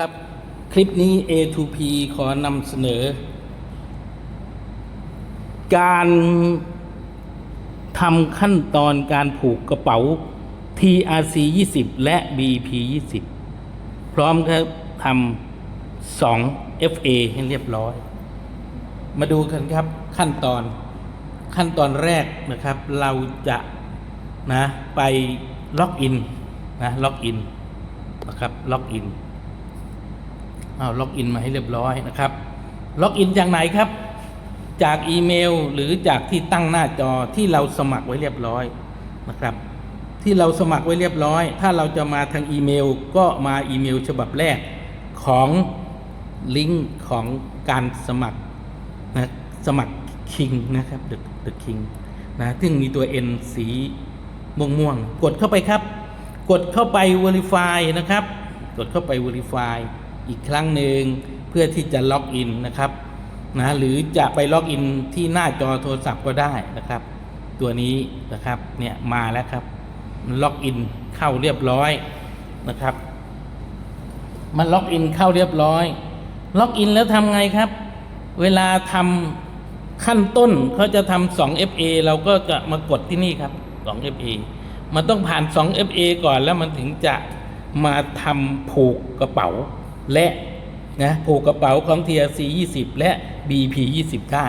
ครับคลิปนี้ A2P ขอนำเสนอ การทำขั้นตอนการผูกกระเป๋า TRC 20 และ BP 20 พร้อมครับทำ2 FA ให้เรียบร้อย มาดูกันครับขั้นตอนขั้นตอนแรกนะครับ เราจะนะไปล็อกอินนะล็อกอินนะครับล็อกอิน เอาล็อกอินมาให้เรียบร้อยนะครับ ล็อกอินจากไหนครับ จากอีเมลหรือจากที่ตั้งหน้าจอที่เราสมัครไว้เรียบร้อยนะครับ ที่เราสมัครไว้เรียบร้อย ถ้าเราจะมาทางอีเมล ก็มาอีเมลฉบับแรกของลิงก์ของการสมัครนะสมัครคิงนะครับ The The King นะซึ่งมีตัว N สีม่วงม่วงๆกดเข้าไปครับ กดเข้าไป Verify นะครับ กดเข้าไป Verify อีกครั้งหนึ่งเพื่อที่จะล็อกอินนะครับนะหรือจะไปล็อกอินที่หน้าจอโทรศัพท์ก็ได้นะครับ ตัวนี้นะครับเนี่ยมาแล้วครับมันล็อกอินเข้าเรียบร้อยนะครับ มันล็อกอินเข้าเรียบร้อย ล็อกอินแล้วทำไงครับ เวลาทำขั้นต้นเขาจะทำ2 FA เราก็จะมากดที่นี่ครับ2 FA มันต้องผ่าน2 FA ก่อนแล้วมันถึงจะมาทำผูกกระเป๋า และนะผูกกระเป๋าของ TRC 20 และ BP 20 ได้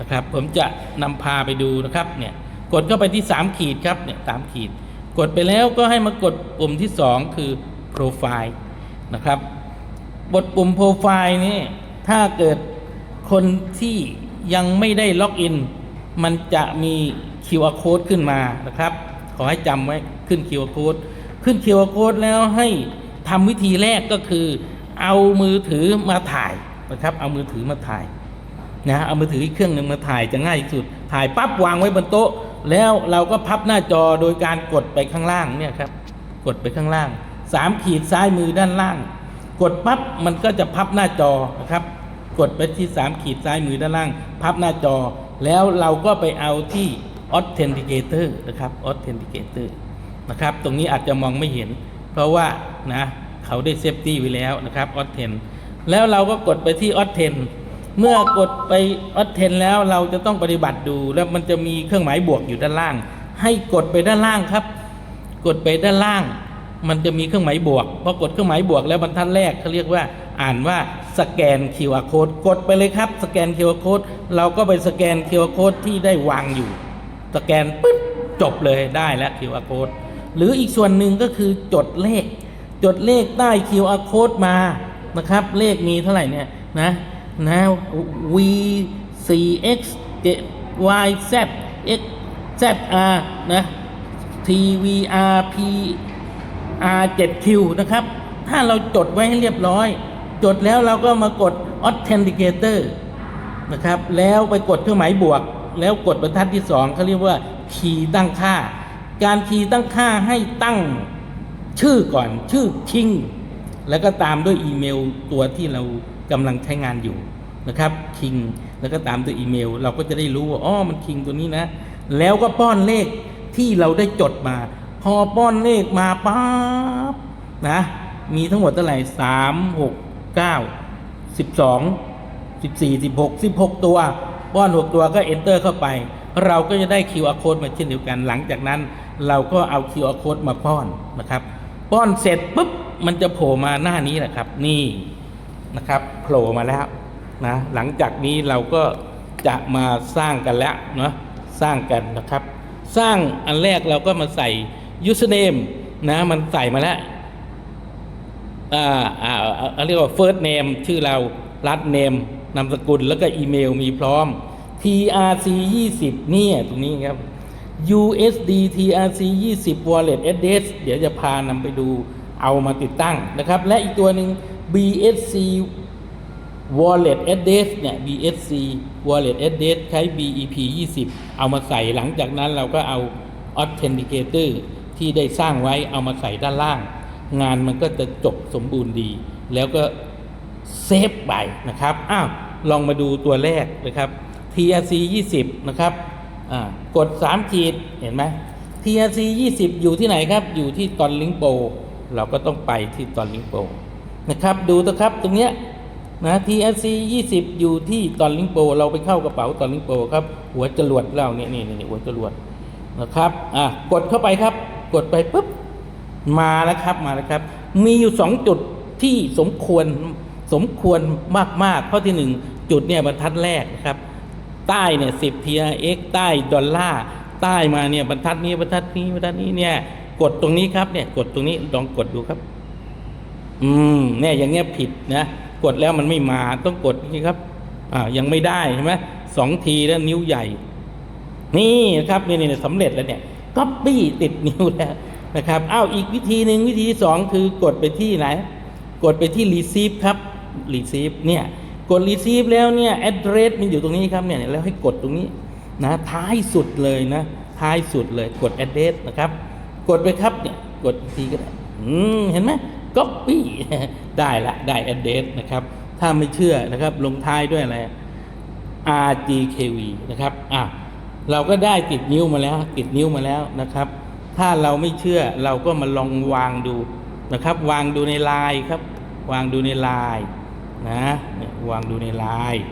นะครับ ผมจะนำพาไปดูนะครับเนี่ยกดเข้าไปที่ 3 ขีดครับเนี่ยสามขีด กดไปแล้วก็ให้มากดปุ่มที่ 2 คือ Profile นะครับบทปุ่มโปรไฟล์นี้ถ้าเกิดคนที่ยังไม่ได้ล็อกอิน มันจะมี QR code ขึ้นมานะครับ ขอให้จำไว้ขึ้น QR code ขึ้น QR code แล้วให้ทำวิธีแรกก็คือ เอามือถือมาถ่ายนะครับ เอามือถือมาถ่ายนะเอามือถืออีกเครื่องหนึ่งมาถ่ายจะง่ายที่สุด ถ่ายปั๊บวางไว้บนโต๊ะ แล้วเราก็พับหน้าจอโดยการกดไปข้างล่างเนี่ยครับ กดไปข้างล่างสามขีดซ้ายมือด้านล่าง กดปั๊บมันก็จะพับหน้าจอนะครับ กดไปที่สามขีดซ้ายมือด้านล่าง พับหน้าจอ แล้วเราก็ไปเอาที่ authenticator นะครับ authenticator นะครับ ตรงนี้อาจจะมองไม่เห็น เพราะว่านะ เขาได้เซฟตี้ไว้แล้วนะครับ authent แล้วเราก็กดไปที่ authent เมื่อกดไป authent แล้วเราจะต้องปฏิบัติดู แล้วมันจะมีเครื่องหมายบวกอยู่ด้านล่าง ให้กดไปด้านล่างครับ กดไปด้านล่าง มันจะมีเครื่องหมายบวกพอกดเครื่องหมายบวกแล้วบรรทัดแรกเขาเรียกว่าอ่านว่าสแกน QR code กดไปเลยครับ สแกน QR code เราก็ไปสแกน QR code ที่ได้วางอยู่ สแกนปึ๊บจบเลยได้แล้ว QR code หรืออีกส่วนหนึ่งก็คือจดเลข จดเลขใต้ QR code มานะครับ เลขมีเท่าไหร่เนี่ยนะนะ V C X Y Z X Z R นะ T V R P R 7 Q นะครับ ถ้าเราจดไว้ให้เรียบร้อย จดแล้วเราก็มากด Authenticator นะครับ แล้วไปกดเครื่องหมายบวก แล้วกดบรรทัดที่2เขาเรียกว่าคีย์ตั้งค่า การคีย์ตั้งค่าให้ตั้ง ชื่อก่อนชื่อคิงแล้วก็ตามด้วยอีเมลตัวที่เรากำลังใช้งานอยู่นะครับคิงแล้วก็ตามด้วยอีเมล เราก็จะได้รู้ว่าอ๋อมันคิงตัวนี้นะ แล้วก็ป้อนเลขที่เราได้จดมา พอป้อนเลขมาปั๊บนะมีทั้งหมดเท่าไหร่สามหกเก้าสิบสองสิบสี่สิบหกสิบหกตัวป้อนหกตัวก็ enter เข้าไป เราก็จะได้ QR code มาเช่นเดียวกันหลังจากนั้น เราก็เอา QR code มาป้อนนะครับ ป้อนเสร็จปุ๊บมันจะโผล่มาหน้านี้แหละครับ นี่นะครับโผล่มาแล้วนะหลังจากนี้เราก็จะมาสร้างกันแล้วเนาะสร้างกันนะครับ สร้างอันแรกเราก็มาใส่ username นะมันใส่มาแล้วอ่าอ่าอ่าเรียกว่า first name ชื่อเรา last name นามสกุลแล้วก็อีเมลมีพร้อม TRC 20เนี่ยตรงนี้ครับ USD TRC 20 wallet address เดี๋ยวจะพานำไปดูเอามาติดตั้งนะครับ และอีกตัวหนึ่ง BSC wallet address เนี่ย BSC wallet address ใช้ BEP 20 เอามาใส่หลังจากนั้นเราก็เอา authenticator ที่ได้สร้างไว้เอามาใส่ด้านล่าง งานมันก็จะจบสมบูรณ์ดี แล้วก็เซฟไปนะครับ อ้าว ลองมาดูตัวแรกนะครับ TRC 20 นะครับ กด 3 ขีดเห็นไหม TRC 20 อยู่ที่ไหนครับ อยู่ที่ตอนลิงโป เราก็ต้องไปที่ตอนลิงโปนะครับ ดูนะครับตรงเนี้ยนะ TRC 20 อยู่ที่ตอนลิงโป เราไปเข้ากระเป๋าตอนลิงโปครับ หัวจรวดเราเนี่ยนี่นี่หัวจรวดนะครับ อะ กดเข้าไปครับ กดไปปุ๊บ มาแล้วครับ มาแล้วครับ มีอยู่สองจุดที่สมควร สมควรมากๆ ข้อที่หนึ่งจุดเนี่ยบรรทัดแรกนะครับ ใต้เนี่ยสิบ TRX ใต้ดอลลาร์ใต้มาเนี่ยบรรทัดนี้บรรทัดนี้บรรทัดนี้เนี่ยกดตรงนี้ครับเนี่ยกดตรงนี้ลองกดดูครับ อืมเนี่ยอย่างเงี้ยผิดนะกดแล้วมันไม่มาต้องกดนี่ครับอ่ายังไม่ได้ใช่ไหมสองทีแล้วนิ้วใหญ่ นี่นะครับนี่นี่สำเร็จแล้วเนี่ยก๊อปปี้ติดนิ้วแล้วนะครับอ้าวอีกวิธีหนึ่งวิธีที่สองคือกดไปที่ไหน กดไปที่ receive ครับ receive เนี่ย กด receive แล้วเนี่ย address มันอยู่ตรงนี้ครับเนี่ยแล้วให้กดตรงนี้นะท้ายสุดเลยนะ ท้ายสุดเลยกด address นะครับ กดไปครับเนี่ยกดอีกทีก็ได้เห็นไหม copy ได้ละได้ address นะครับ ถ้าไม่เชื่อนะครับ ลงท้ายด้วยอะไร RGKV นะครับอะเราก็ได้ติดนิ้วมาแล้ว ติดนิ้วมาแล้วนะครับ ถ้าเราไม่เชื่อเราก็มาลองวางดูนะครับ วางดูในไลน์ครับ วางดูในไลน์ นะวางดูในลน์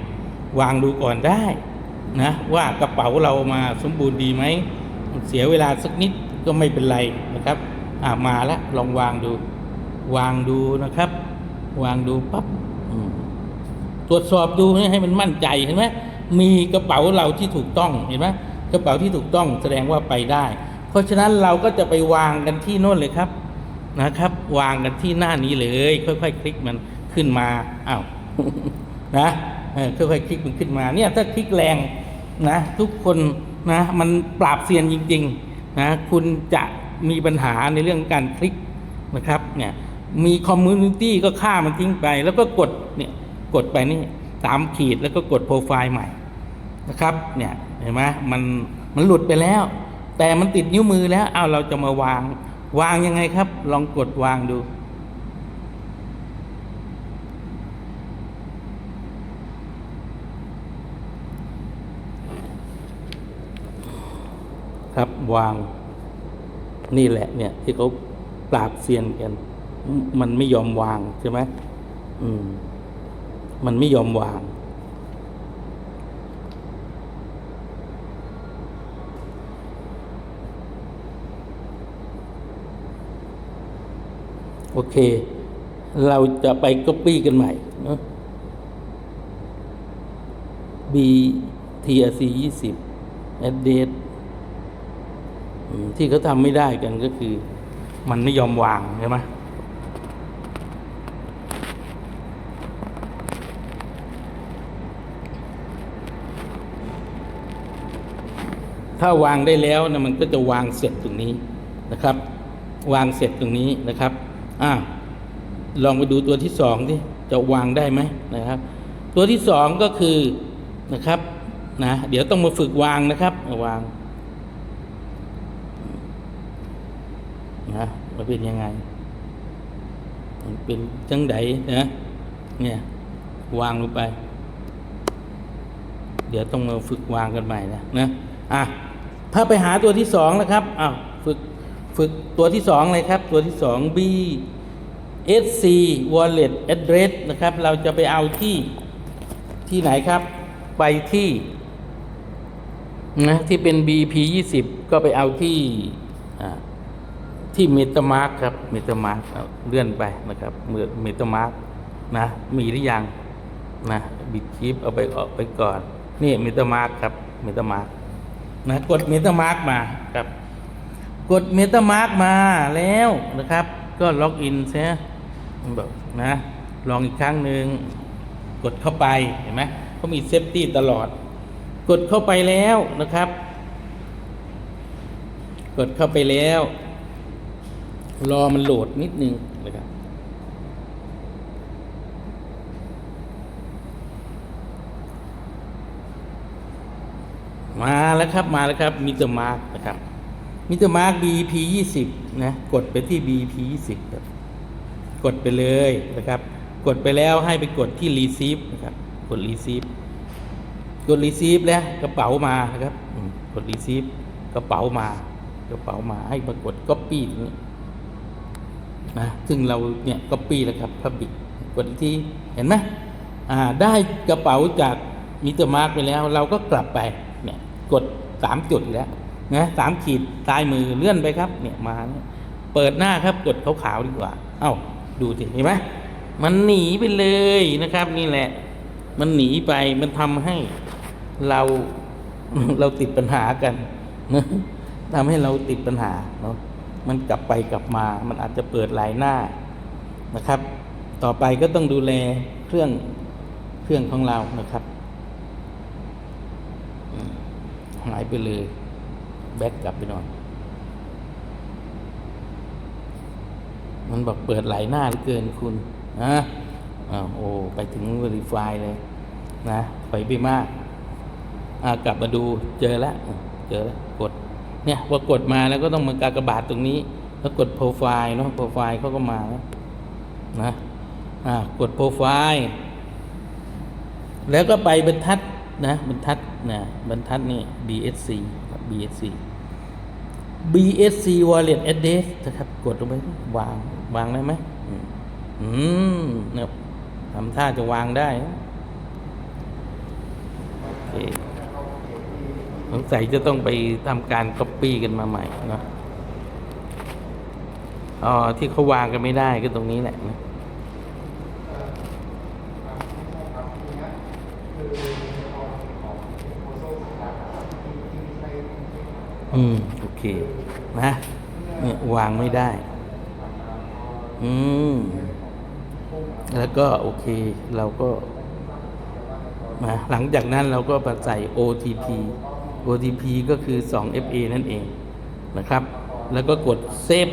วางดูก่อนได้นะว่ากระเป๋าเรามาสมบูรณ์ดีไหมเสียเวลาสักนิดก็ไม่เป็นไรนะครับอ่ามาแล้วลองวางดู วางดูนะครับ วางดูปั๊บตรวจสอบดูให้มันมั่นใจเห็นไหมมีกระเป๋าเราที่ถูกต้องเห็นไหมกระเป๋าที่ถูกต้องแสดงว่าไปได้ เพราะฉะนั้นเราก็จะไปวางกันที่โน่นเลยครับนะครับ วางกันที่หน้านี้เลย ค่อยๆ คลิกมัน ขึ้นมาอ้าวนะเออค่อยๆคลิกมันขึ้นมาเนี่ยถ้าคลิกแรงนะทุกคนนะมันปราบเซียนจริงๆนะคุณจะมีปัญหาในเรื่องการคลิกนะครับเนี่ยมีคอมมูนิตี้ก็ฆ่ามันทิ้งไป แล้วก็กดเนี่ยกดไปนี่สามขีดแล้วก็กดโปรไฟล์ใหม่นะครับเนี่ยเห็นไหมมันมันหลุดไปแล้ว แต่มันติดนิ้วมือแล้วเอาเราจะมาวางวางยังไงครับ ลองกดวางดู วางนี่แหละ เนี่ย ที่เขาปราบเซียนกัน มันไม่ยอมวางใช่ไหมอืม มันไม่ยอมวาง โอเค เราจะไปก๊อปปี้กันใหม่เนะ B TRC 20 address ที่เขาทำไม่ได้กันก็คือ มันไม่ยอมวางใช่ไหมถ้าวางได้แล้วนะมันก็จะวางเสร็จตรงนี้นะครับ วางเสร็จตรงนี้นะครับอ่าลองไปดูตัวที่สองที่จะวางได้ไหมนะครับ ตัวที่สองก็คือนะครับนะเดี๋ยวต้องมาฝึกวางนะครับวาง นะมันเป็นยังไง เป็นจังไดนะเนี่ยวางลงไป เดี๋ยวต้องมาฝึกวางกันใหม่นะนะอะถ้าไปหาตัวที่สองนะครับอ้าวฝึกฝึกตัวที่สองเลยครับ ตัวที่สอง B SC Wallet Address นะครับ เราจะไปเอาที่ที่ไหนครับ ไปที่นะที่เป็น BP 20ก็ไปเอาที่อ่า ที่ MetaMask ครับ MetaMask เอาเลื่อนไปนะครับเมื่อ MetaMask นะมีหรือยังนะบิดชิปเอาไปออกไปก่อน นี่ MetaMask ครับ MetaMask นะกด MetaMask มาครับกด MetaMask มาแล้วนะครับ ก็ล็อกอินใช่แบบนะลองอีกครั้งหนึ่งกดเข้าไปเห็นไหมเขามีเซฟตี้ตลอด กดเข้าไปแล้วนะครับ กดเข้าไปแล้ว รอมันโหลดนิดนึงนะครับมาแล้วครับมาแล้วครับมิเตอร์มาร์กนะครับมิเตอร์มาร์ก BP 20นะกดไปที่ BP 20ครับกดไปเลยนะครับ กดไปแล้วให้ไปกดที่ receive นะครับกด receive กด receive แล้วกระเป๋ามานะครับกด receive กระเป๋ามา กระเป๋ามาให้มากด copy ตรงนี้ นะซึ่งเราเนี่ย copy แล้วครับ public กดอีกทีเห็นไหมอ่าได้กระเป๋าจากมิเตอร์มาร์กไปแล้ว เราก็กลับไปเนี่ยกดสามจุดแล้วนะสามขีดซ้ายมือเลื่อนไปครับเนี่ยมาเนี่ยเปิดหน้าครับกดขาวๆดีกว่า เอ้าดูสิเห็นไหมมันหนีไปเลยนะครับ นี่แหละ มันหนีไปมันทำให้เราเราติดปัญหากันนะทำให้เราติดปัญหาเนาะ มันกลับไปกลับมา มันอาจจะเปิดหลายหน้านะครับ ต่อไปก็ต้องดูแลเครื่องเครื่องของเรานะครับหายไปเลยแบ็กกลับไปนอยมันบอกเปิดหลายหน้าเหลือเกินคุณนะอ้าวโอ้ไปถึง Verify เลยนะไปไปมาก อ่ากลับมาดูเจอแล้ว เจอแล้ว กด เนี่ยพอกดมาแล้วก็ต้องมากากบาทตรงนี้ แล้วกดโปรไฟล์เนาะโปรไฟล์เขาก็มาแล้วนะอ่ากดโปรไฟล์แล้วก็ไปบรรทัดนะบรรทัดนะบรรทัดนี่ BSC BSC BSC wallet address นะครับ กดลงไปวางวางได้ไหมอืมเนี่ยทำท่าจะวางได้โอเค สงสัยจะต้องไปทำการ copy กันมาใหม่นะอ๋อที่เขาวางกันไม่ได้ก็ตรงนี้แหละนะอืม โอเค นะเนี่ยวางไม่ได้ อืม แล้วก็โอเค เราก็นะหลังจากนั้นเราก็มาใส่ OTP OTP ก็คือ 2FA นั่นเองนะครับ แล้วก็กดเซฟ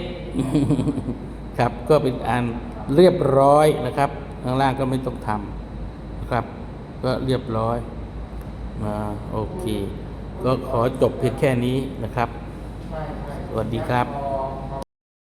ครับก็เป็นอันเรียบร้อยนะครับ ข้างล่างก็ไม่ต้องทำนะครับ ก็เรียบร้อยมาโอเค ก็ขอจบเพียงแค่นี้นะครับ สวัสดีครับ